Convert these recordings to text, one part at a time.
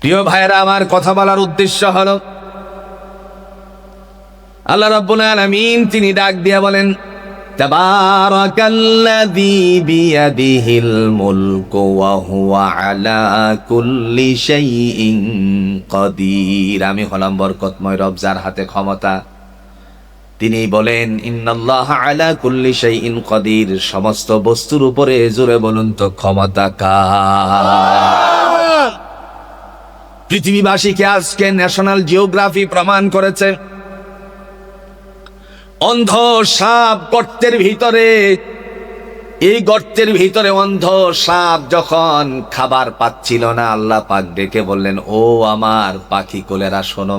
প্রিয় ভাইয়েরা, আমার কথা বলার উদ্দেশ্য হলো, আল্লাহ রাব্বুল আলামিন তিনি ডাক দিয়া বলেন হুয়া আলা আমি হলাম বরকতময় রব যার হাতে ক্ষমতা। তিনি বলেন, ইন্নাল্লাহ আলা কুল্লি শাইইন কাদির। সমস্ত বস্তুর উপরে জোরে বলুন তো, ক্ষমতা কার? পৃথিবীবাসীকে আজকে ন্যাশনাল জিওগ্রাফি প্রমাণ করেছে? অন্ধ সাপ গর্তের ভিতরে, এই গর্তের ভিতরে অন্ধ সাপ যখন খাবার পাচ্ছিল না, আল্লাহ পাক ডেকে বললেন, ও আমার পাখি কোলেরা, শোনো,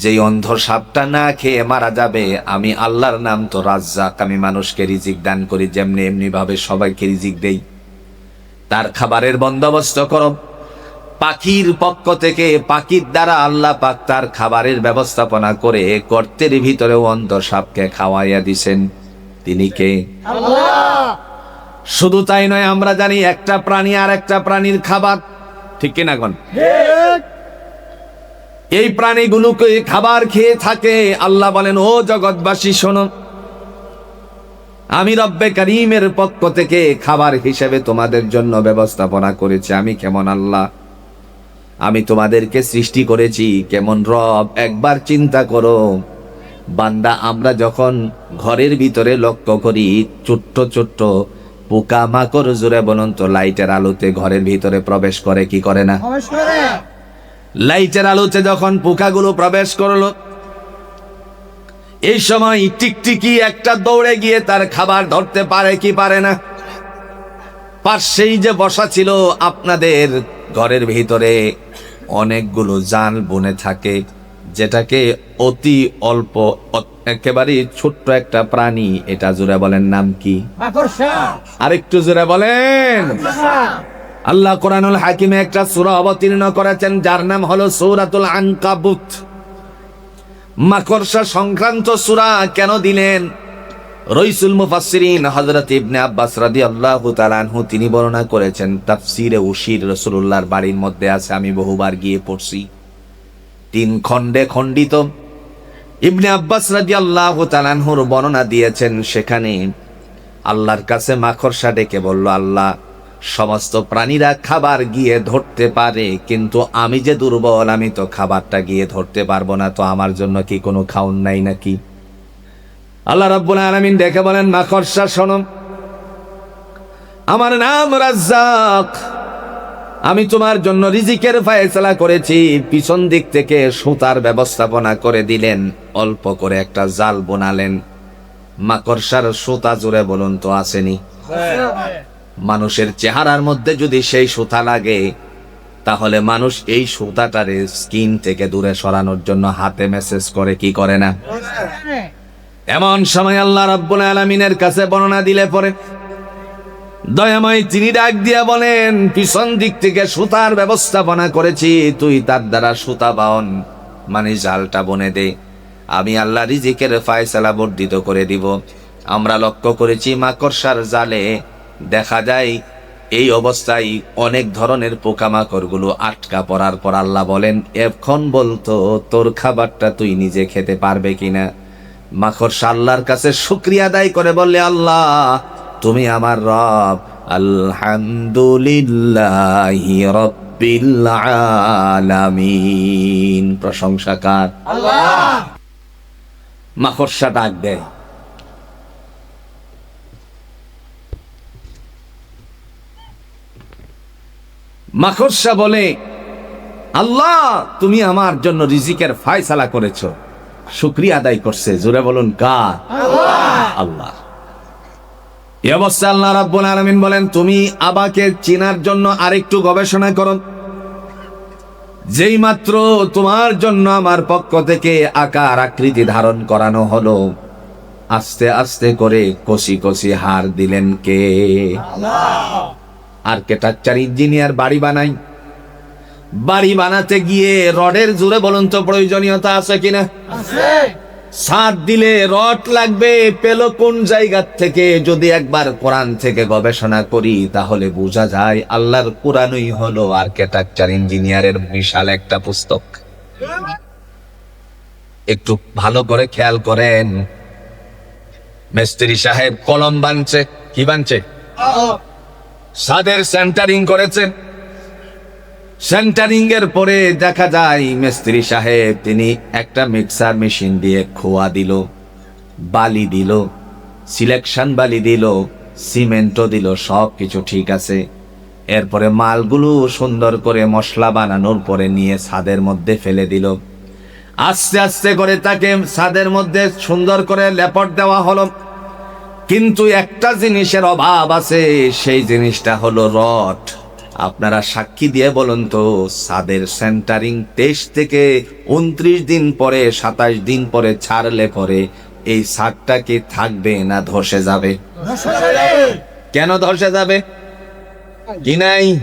যেই অন্ধ সাপটা না খেয়ে মারা যাবে, আমি আল্লাহর নাম তো রাজ্জাক, আমি মানুষকে রিজিক দান করি, যেমনি এমনি ভাবে সবাইকে রিজিক দেই। তার খাবারের বন্দোবস্ত করো। পাখির পক্ষ থেকে পাখির দ্বারা আল্লাহ পাক তার খাবারের ব্যবস্থাপনা করে গর্তের ভিতরে অন্ধ সাপকে খাওয়াইয়া দিছেন। তিনি কে? শুধু তাই নয় আমরা জানি একটা প্রাণী আর একটা প্রাণীর খাবার। ঠিক কিনা গন এই প্রাণীগুলোকে খাবার খেয়ে থাকে। আল্লাহ বলেন ও জগৎবাসী শোনো। আমি রব্বে করিমের পক্ষ থেকে খাবার হিসেবে তোমাদের জন্য ব্যবস্থাপনা করেছি। আমি কেমন আল্লাহ? আমি তোমাদেরকে সৃষ্টি করেছি, কেমন রব? একবার চিন্তা করো। বান্দা, আমরা যখন ঘরের ভিতরে লক্ষ্য করি, ছোট্ট ছোট্ট পোকা মাকড় জুড়ে বলুন তো লাইটের আলোতে ঘরের ভিতরে প্রবেশ করে, কি করে না? লাইটের আলোতে যখন পোকাগুলো প্রবেশ করল, এই সময় টিকটিকি একটা দৌড়ে গিয়ে তার খাবার ধরতে পারে কি পারে না? পাশেই যে বসা ছিল আপনাদের ঘরের ভিতরে অনেকগুলো জাল বনে থাকে যেটাকে অতি অল্প একেবারে ছোট্ট একটা প্রাণী এটা জুড়ে বলেন নাম কি? আরেকটু জোরে বলেন। আল্লাহ কোরআনুল হাকিমে একটা সূরা অবতীর্ণ করেছেন যার নাম হলো সূরাতুল আনকাবুত। মাকড়সা সংক্রান্ত সূরা কেন দিলেন? রইসুল মুফাসসিরিন হযরত ইবনে আব্বাস রাদিয়াল্লাহু তাআলা আনহু, তিনি বর্ণনা করেছেন, তাফসীরে উশির রাসূলুল্লাহর বাড়ির মধ্যে আছে, আমি বহুবার গিয়ে পড়ছি। তিন খণ্ডে খণ্ডিত। ইবনে আব্বাস রাদিয়াল্লাহু তাআলা আনহুর বর্ণনা দিয়েছেন, সেখানে আল্লাহর কাছে মাকড়সা ডেকে বলল, আল্লাহ, সমস্ত প্রাণীরা খাবার গিয়ে ধরতে পারে, কিন্তু আমি যে দুর্বল, আমি তো খাবারটা গিয়ে ধরতে পারব না, তো আমার জন্য কি কোনো খাউন নাই নাকি? আল্লাহ রাব্বুল আলামিন দেখে বলেন মাকড়সা শোনো। আমার নাম রাজ্জাক। আমি তোমার জন্য রিজিকের ফায়সালা করেছি। পিছন দিক থেকে সুতার ব্যবস্থাপনা করে দিলেন। অল্প করে একটা জাল বোনালেন। মাকড়সার সুতা জুড়ে বলুন তো, আসেনি? মানুষের চেহারার মধ্যে যদি সেই সুতা লাগে, তাহলে মানুষ এই সুতাটারে স্কিন থেকে দূরে সরানোর জন্য হাতে মেসেজ করে, কি করে না? এমন সময় আল্লাহ রাব্বুল আলামিনের কাছে বর্ণনা দিলে পরে, দয়াময় তিনি ডাক দিয়া বলেন, পিছন দিক থেকে সুতার ব্যবস্থাপনা করেছি, তুই তার দ্বারা সুতা বাহন মানে জালটা বনে দে। আমি আল্লাহ রিজিকের ফায়সালা বর্ধিত করে দিব। আমরা লক্ষ্য করেছি মাকড়সার জালে, দেখা যায় এই অবস্থায় অনেক ধরনের পোকামাকড়গুলো আটকা পড়ার পর আল্লাহ বলেন, এখন বলতো তোর খাবারটা তুই নিজে খেতে পারবে কিনা? মাকড়সা আল্লাহর কাছে শুক্রিয়া আদায় করে বললে আল্লাহ তুমি আমার রব। আলহামদুলিল্লাহি রব্বিল আলামিন। প্রশংসাকার মাকড়সা ডাক দেয়। মাকড়সা বলে আল্লাহ তুমি আমার জন্য রিজিকের ফায়সালা করেছ। শুক্রিয়া আদায় করছে। জোরে বলুন কার? আল্লাহ। এই অবস্থা আল্লাহ রাব্বুল আলামিন বলেন তুমি আবাকে চিনার জন্য আরেকটু গবেষণা করো। যেই মাত্র তোমার জন্য আমার পক্ষ থেকে আকার আকৃতি ধারণ করানো হলো আস্তে আস্তে করে কষি কষি হার দিলেন কে? আর্কিটেকচার ইঞ্জিনিয়ার বাড়ি বানাই। বাড়ি বানাতে গিয়ে রডের জুড়ে বলুন তো প্রয়োজনীয়তা আছে কিনা? সাত দিলে রড লাগবে পেল কোন জায়গা থেকে? যদি একবার কোরআন থেকে গবেষণা করি তাহলে বোঝা যায় আল্লাহর কোরআনই হলো আর্কিটেকচার ইঞ্জিনিয়ারের বিশাল একটা পুস্তক। একটু ভালো করে খেয়াল করেন। মিস্ত্রি সাহেব কলম বানছে কি বানছে? সাদের সেন্টারিং করেছেন সেন্টারিং এর পরে দেখা যায়, মিস্ত্রি সাহেব তিনি একটা মিক্সার মেশিন দিয়ে খোয়া দিল, বালি দিল, সিলেকশন বালি দিল, সিমেন্টও দিল সব কিছু ঠিক আছে। এরপরে মালগুলো সুন্দর করে মশলা বানানোর পরে নিয়ে ছাদের মধ্যে ফেলে দিল। আস্তে আস্তে করে তাকে ছাদের মধ্যে সুন্দর করে লেপট দেওয়া হলো। কিন্তু একটা জিনিসের অভাব আছে, সেই জিনিসটা হলো রড। আপনারা সাক্ষী দিয়ে বলুন তো সাদের সেন্টারিং তেইশ থেকে উনত্রিশ দিন পরে সাতাশ দিন পরে ছাড়লে পরে এই সারটা কি থাকবে না ধসে যাবে? কেন ধসে যাবে? কি নাই?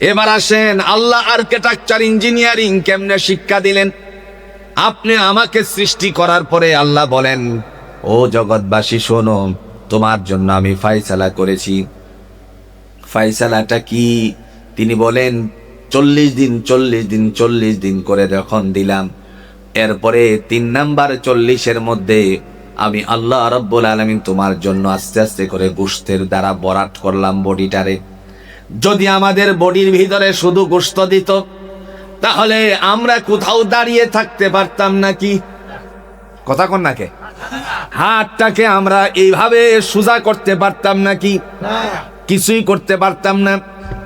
এবার আসেন আল্লাহ আর্কিটেকচার ইঞ্জিনিয়ারিং কেমনে শিক্ষা দিলেন? আপনি আমাকে সৃষ্টি করার পরে আল্লাহ বলেন ও জগৎবাসী শোনো তোমার জন্য আমি ফাইসালা করেছি। ফাইসালাটা কি? তিনি বলেন চল্লিশ দিন চল্লিশ দিন চল্লিশ দিন করে যখন দিলাম এরপরে তিন নাম্বার চল্লিশের মধ্যে আমি আল্লাহ রব্বুল আলমিন তোমার জন্য আস্তে আস্তে করে গোস্তের দ্বারা বরাট করলাম বডিটারে। যদি আমাদের বডির ভিতরে শুধু গোস্ত দিত তাহলে আমরা কোথাও দাঁড়িয়ে থাকতে পারতাম নাকি? কথা কন নাকে হাতটাকে আমরা এইভাবে সোজা করতে পারতাম নাকি? কিছুই করতে পারতাম না।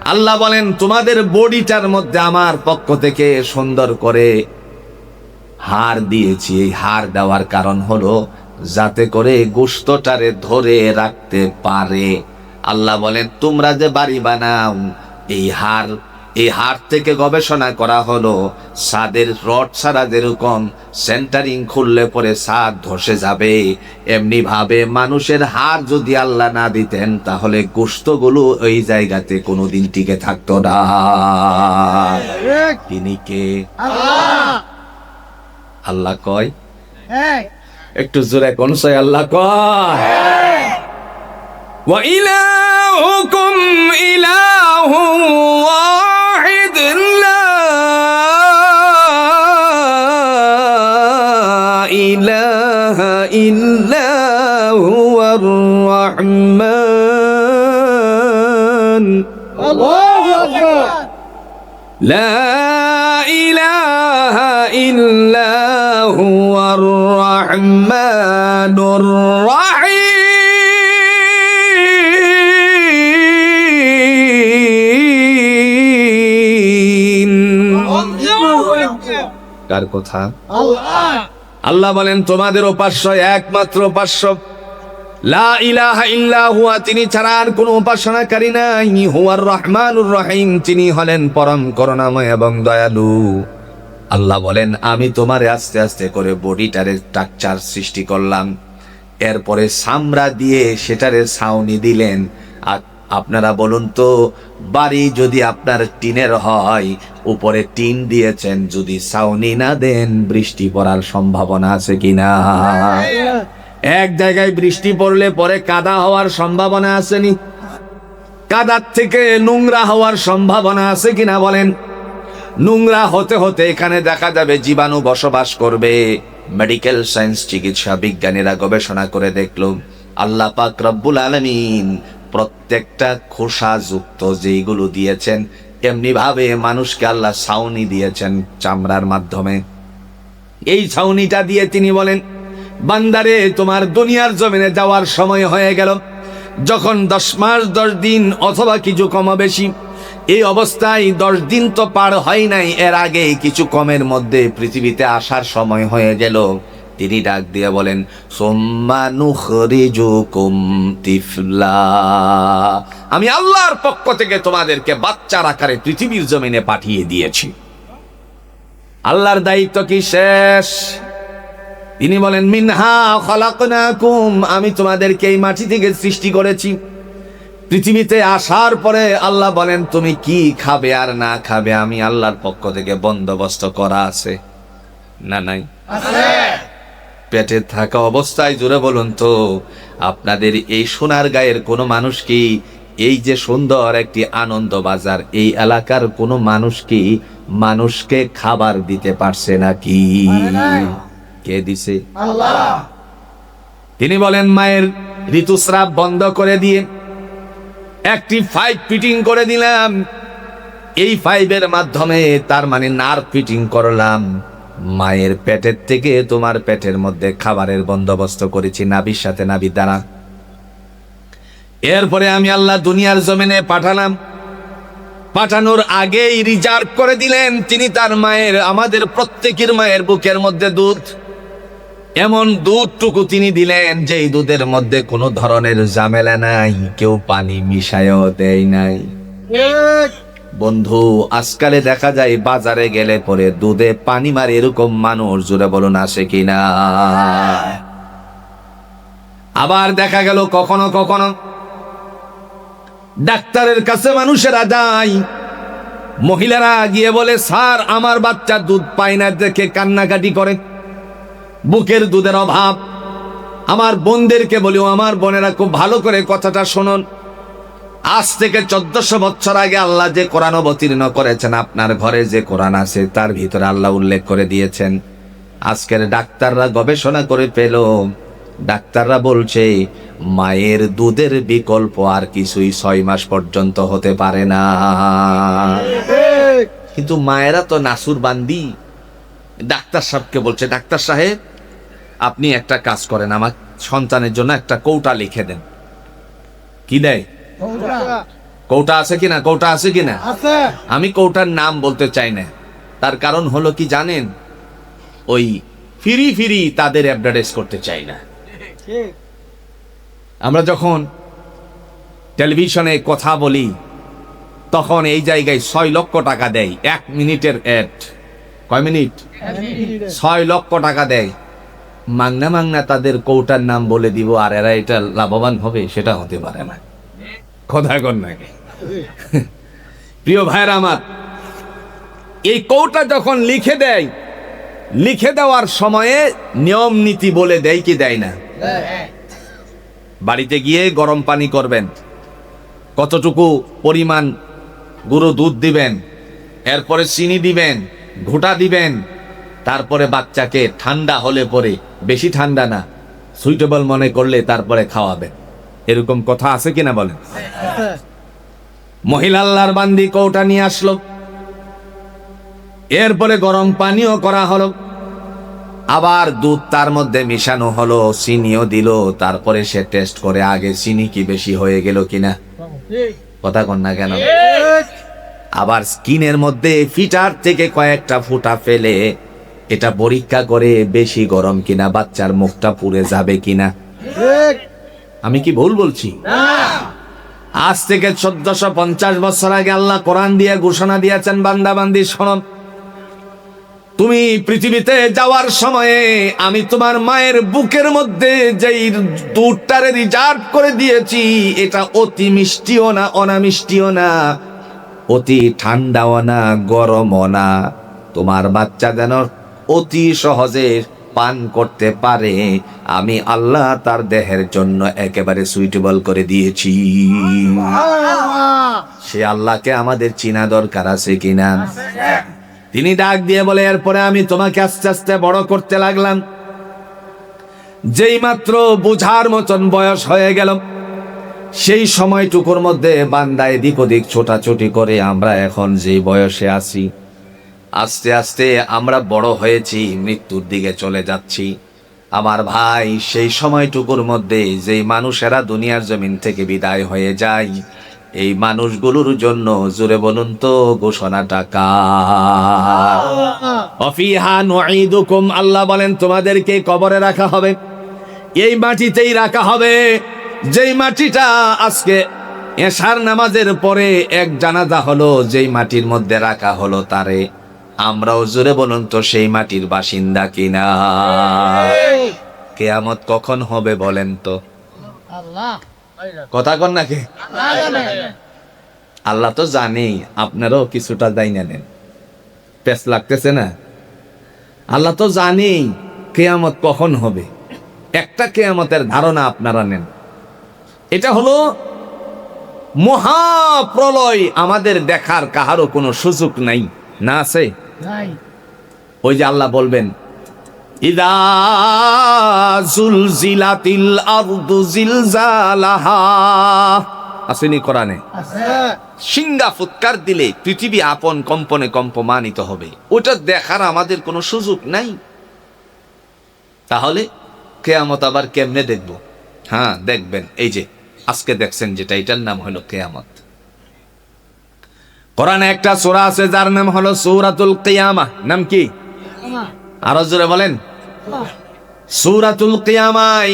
আল্লাহ বলেন, তোমাদের বডিটার মধ্যে আমার পক্ষ থেকে সুন্দর করে হার দিয়েছি। এই হার দেওয়ার কারণ হলো, যাতে করে গোস্তটারে ধরে রাখতে পারে। আল্লাহ বলেন, তোমরা যে বাড়ি বানাও, এই হার এই হার থেকে গবেষণা করা হলো সাদের রড ছাড়া যেরকম সেন্টারিং খুললে পরে সাদ ধসে যাবে এমনি ভাবে মানুষের হার যদি আল্লাহ না দিতেন তাহলে গোস্তগুলো ওই জায়গাতে কোনোদিন টিকে থাকতো না তিনি কে আল্লাহ কয় একটু জোরে কোন সয় আল্লাহ কয় وإلهكم إله واحد لا إله إلا هو الرحمن الرحيم কার কথা আল্লাহ বলেন তোমাদের উপাস্য একমাত্র উপাস্য লা ইলাহা ইল্লা হুয়া, তিনি ছাড়া আর কোনো উপাসনাকারী নাই। হুয়ার রহমানুর রহিম, তিনি হলেন পরম করুণাময় এবং দয়ালু। আল্লাহ বলেন, আমি তোমারে আস্তে আস্তে করে বডিটারে স্ট্রাকচার সৃষ্টি করলাম। এরপরে সামরা দিয়ে সেটারে ছাউনি দিলেন। আর আপনারা বলুন তো, বাড়ি যদি আপনার টিনের হয়, উপরে টিন দিয়েছেন, যদি ছাউনি না দেন, বৃষ্টি পড়ার সম্ভাবনা আছে কিনা? এক জায়গায় বৃষ্টি পড়লে পরে কাদা হওয়ার সম্ভাবনা আসেনি। কাদার থেকে নোংরা হওয়ার সম্ভাবনা আছে কিনা বলেন। নোংরা হতে হতে এখানে দেখা যাবে জীবাণু বসবাস করবে। মেডিকেল সায়েন্স চিকিৎসা বিজ্ঞানীরা গবেষণা করে দেখল, আল্লাহ পাক রব্বুল আলমিন প্রত্যেকটা খোসা যুক্ত যেইগুলো দিয়েছেন এমনি ভাবে মানুষকে আল্লাহ ছাউনি দিয়েছেন চামড়ার মাধ্যমে। এই ছাউনিটা দিয়ে তিনি বলেন বান্দারে, তোমার দুনিয়ার জমিনে যাওয়ার সময় হয়ে গেল। যখন দশ মাস, দশ দিন অথবা কিছু কম বেশি, এই অবস্থায় দশ দিন তো পার হয় নাই, এর আগে কিছু কমের মধ্যে পৃথিবীতে আসার সময় হয়ে গেল। তিনি ডাক দিয়ে বলেন তিফলা। আমি আল্লাহর পক্ষ থেকে তোমাদেরকে বাচ্চার আকারে পৃথিবীর জমিনে পাঠিয়ে দিয়েছি। আল্লাহর দায়িত্ব কি শেষ? তিনি বলেন মিনহা খলাকনাকুম। আমি তোমাদেরকে এই মাটি থেকে সৃষ্টি করেছি। পৃথিবীতে আসার পরে আল্লাহ বলেন তুমি কি খাবে আর না খাবে? আমি আল্লাহর পক্ষ থেকে বন্দোবস্ত করা আছে। না নাই। পেটে থাকা অবস্থায় জুড়ে বলুন তো আপনাদের এই সোনার গায়ের কোনো মানুষ কি এই যে সুন্দর একটি আনন্দ বাজার এই এলাকার কোনো মানুষ কি মানুষকে খাবার দিতে পারছে নাকি? কে দিছে? আল্লাহ। তিনি বলেন মায়ের ঋতুস্রাব বন্ধ করে দিয়ে একটি ফাইভ ফিটিং করে দিলাম। এই ফাইভের মাধ্যমে তার মানে নার ফিটিং করলাম। মায়ের পেটের থেকে তোমার পেটের মধ্যে খাবারের বন্দোবস্ত করেছি নাবির সাথে নাবির দ্বারা। এরপরে আমি আল্লাহ দুনিয়ার জমিনে পাঠালাম। পাঠানোর আগেই রিজার্ভ করে দিলেন তিনি তার মায়ের আমাদের প্রত্যেকের মায়ের বুকের মধ্যে দুধ। এমন দুধটুকু তিনি দিলেন যে এই দুধের মধ্যে কোনো ধরনের ঝামেলা নাই কেউ পানি মিশায়ও দেয় নাই। বন্ধু আজকালে দেখা যায় বাজারে গেলে পরে দুধে পানি মারে এরকম মানুষ জুড়ে বলুন আসে কিনা আবার দেখা গেল কখনো কখনো ডাক্তারের কাছে মানুষেরা যায় মহিলারা গিয়ে বলে স্যার আমার বাচ্চা দুধ পায় না দেখে কান্নাকাটি করে। বুকের দুধের অভাব। আমার বোনদেরকে বলিও, আমার বোনেরা খুব ভালো করে কথাটা শুনুন। আজ থেকে চোদ্দশো বছর আগে আল্লাহ যে কোরআন অবতীর্ণ করেছেন, আপনার ঘরে যে কোরআন আছে, তার ভিতরে আল্লাহ উল্লেখ করে দিয়েছেন। আজকের ডাক্তাররা গবেষণা করে পেল, ডাক্তাররা বলছে, মায়ের দুধের বিকল্প আর কিছুই ছয় মাস পর্যন্ত হতে পারে না। কিন্তু মায়েরা তো নাসুর বান্দি ডাক্তার সাহেবকে বলছে, ডাক্তার সাহেব আপনি একটা কাজ করেন আমার সন্তানের জন্য একটা কৌটা লিখে দেন। কি দেয়? কৌটা। আছে কিনা? কৌটা আছে কিনা? আমি কৌটার নাম বলতে চাই না। তার কারণ হলো কি জানেন? ওই ফিরি ফিরি তাদের অ্যাডভার্টাইজ করতে চাই না। আমরা যখন টেলিভিশনে কথা বলি তখন এই জায়গায় ছয় লক্ষ টাকা দেয়। এক মিনিটের অ্যাড কয় মিনিট। ছয় লক্ষ টাকা দেয়। মাংনা মাংনা তাদের কৌটার নাম বলে দিব আর এরা এটা লাভবান হবে সেটা হতে পারে না। কথা কর নাকি প্রিয় ভাইরা আমার এই কৌটা যখন লিখে দেয় লিখে দেওয়ার সময়ে নিয়ম নীতি বলে দেয় কি দেয় না? বাড়িতে গিয়ে গরম পানি করবেন কতটুকু পরিমাণ গুঁড়ো দুধ দিবেন এরপরে চিনি দিবেন ঘুটা দিবেন তারপরে বাচ্চাকে ঠান্ডা হলে পরে বেশি ঠান্ডা না সুইটেবল মনে করলে তারপরে খাওয়াবেন এরকম কথা আছে কিনা বলেন? মহিলা আল্লাহর বান্দি কৌটা নিয়ে আসলো। এরপরে গরম পানিও করা হলো। আবার দুধ তার মধ্যে মিশানো হলো চিনিও দিল তারপরে সে টেস্ট করে আগে চিনি কি বেশি হয়ে গেল কিনা। কথা কন না কেন? আবার স্কিনের মধ্যে ফিটার থেকে কয়েকটা ফুটা ফেলে এটা পরীক্ষা করে বেশি গরম কিনা বাচ্চার মুখটা পুড়ে যাবে কিনা? আমি কি ভুল বলছি? আজ থেকে চোদ্দশো পঞ্চাশ বছর আগে আল্লাহ কোরআন দিয়ে ঘোষণা দিয়েছেন বান্দাবান্দি শোনম তুমি পৃথিবীতে যাওয়ার সময়ে আমি তোমার মায়ের বুকের মধ্যে যেই দুধটারে রিজার্ভ করে দিয়েছি এটা অতি মিষ্টিও না অনামিষ্টিও না অতি ঠান্ডাও না গরমও না। তোমার বাচ্চা যেন অতি সহজে পান করতে পারে। আমি আল্লাহ তার দেহের জন্য একেবারে সুইটেবল করে দিয়েছি। সে আল্লাহকে আমাদের চিনা দরকার আছে কিনা? তিনি ডাক দিয়ে বলে এরপরে আমি তোমাকে আস্তে আস্তে বড় করতে লাগলাম। যেই মাত্র বুঝার মতন বয়স হয়ে গেল সেই সময়টুকুর মধ্যে বান্দা এদিক ওদিক ছোটাছুটি করে আমরা এখন যে বয়সে আছি। আস্তে আস্তে আমরা বড় হয়েছি, মৃত্যুর দিকে চলে যাচ্ছি। আমার ভাই, সেই সময়টুকুর মধ্যে যেই মানুষেরা দুনিয়ার জমিন থেকে বিদায় হয়ে যায়, এই মানুষগুলোর জন্য জুড়ে বলুন তো ঘোষণাটা নুঈদুকুম, আল্লাহ বলেন, তোমাদেরকে কবরে রাখা হবে। এই মাটিতেই রাখা হবে। যেই মাটিটা আজকে এশার নামাজের পরে এক জানাজা হলো, যেই মাটির মধ্যে রাখা হলো তারে। আমরাও জোরে বলুন তো সেই মাটির বাসিন্দা কিনা? কেয়ামত কখন হবে বলেন তো? আল্লাহ। কথা কন নাকি? আল্লাহ তো জানেই আপনারাও কিছুটা দায় না নেন। পেস লাগতেছে না? আল্লাহ তো জানেই কেয়ামত কখন হবে। একটা কেয়ামতের ধারণা আপনারা নেন। এটা হলো মহাপ্রলয় আমাদের দেখার কাহারও কোনো সুযোগ নাই। না আছে? ওই যে আল্লাহ বলবেন ইদা জুলজিলাতিল আরদু জিলজালাহা। আসেনি কোরআনে? সিঙ্গা ফুৎকার দিলে পৃথিবী আপন কম্পনে কম্পমানিত হবে। ওটা দেখার আমাদের কোনো সুযোগ নাই। তাহলে কেয়ামত আবার কেমনে দেখব? হ্যাঁ দেখবেন। এই যে আজকে দেখছেন যেটা এটার নাম হলো কেয়ামত। কোরআনে একটা সূরা আছে যার নাম হলো সৌরাতুল কিয়ামা। নাম কি? আমা আরও জোরে বলেন। সৌরাতুল কিয়ামাই।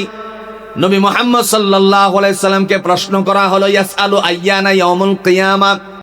নবী মোহাম্মদ সাল্লাহ আলাইসাল্লামকে প্রশ্ন করা হলো ইয়াস আলু আয়ানা ইয়ামুল কিয়ামা?